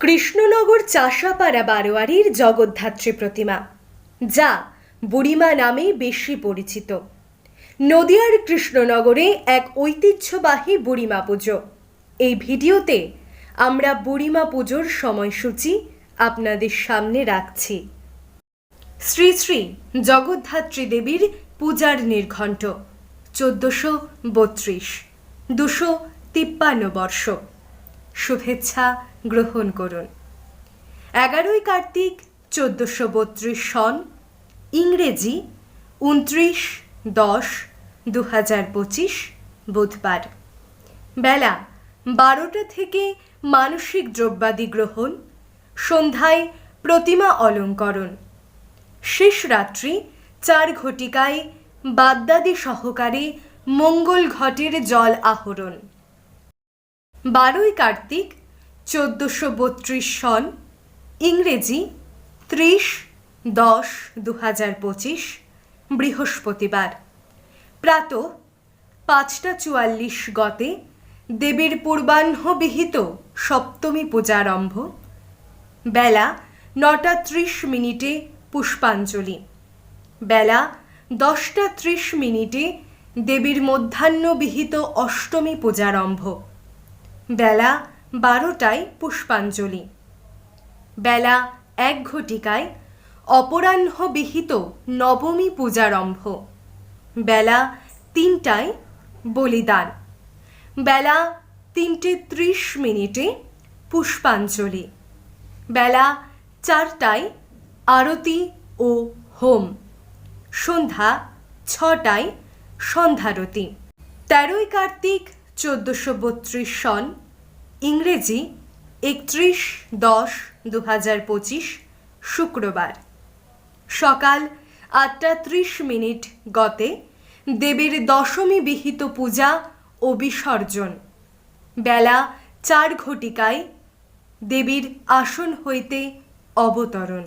কৃষ্ণনগর চাষাপাড়া বারোয়ারির জগদ্ধাত্রী প্রতিমা, যা বুড়িমা নামে বেশি পরিচিত। নদিয়ার কৃষ্ণনগরে এক ঐতিহ্যবাহী বুড়িমা পুজো। এই ভিডিওতে আমরা বুড়িমা পুজোর সময়সূচি আপনাদের সামনে রাখছি। শ্রী শ্রী জগদ্ধাত্রী দেবীর পূজার নির্ঘণ্ট, চোদ্দশো বত্রিশ, দুশো তিপ্পান্ন বর্ষ। শুভেচ্ছা গ্রহণ করুন। এগারোই কার্তিক চোদ্দশো বত্রিশ সন, ইংরেজি উনত্রিশ দশ দু হাজার পঁচিশ বুধবার। বেলা বারোটা থেকে মানসিক দ্রব্যাদি গ্রহণ, সন্ধ্যায় প্রতিমা অলঙ্করণ। শেষ রাত্রি চার ঘটিকায় বাদ্যাদি সহকারে মঙ্গল ঘটের জল আহরণ। বারোই কার্তিক, চোদ্দোশো বত্রিশ সন, ইংরেজি ত্রিশ দশ দু হাজার পঁচিশ, বৃহস্পতিবার। প্রাত পাঁচটা চুয়াল্লিশ গতে দেবীর পূর্বাহ্নবিহিত সপ্তমী পূজারম্ভ বেলা নটা ত্রিশ মিনিটে পুষ্পাঞ্জলি। বেলা দশটা ত্রিশ মিনিটে দেবীর মধ্যাহ্নবিহিত অষ্টমী পূজারম্ভ বেলা বারোটায় পুষ্পাঞ্জলি। বেলা এক ঘটিকায় অপরাহ্নবিহিত নবমী পূজারম্ভ বেলা তিনটায় বলিদান। বেলা তিনটে ত্রিশ মিনিটে পুষ্পাঞ্জলি। বেলা চারটায় আরতি ও হোম। সন্ধ্যা ছটায় সন্ধ্যারতি। তেরোই কার্তিক চোদ্দোশো বত্রিশ সন, ইংরেজি একত্রিশ দশ দু হাজার পঁচিশ, শুক্রবার। সকাল আটটা ত্রিশ মিনিট গতে দেবীর দশমী বিহিত পূজা ও বিসর্জন। বেলা চার ঘটিকায় দেবীর আসন হইতে অবতরণ।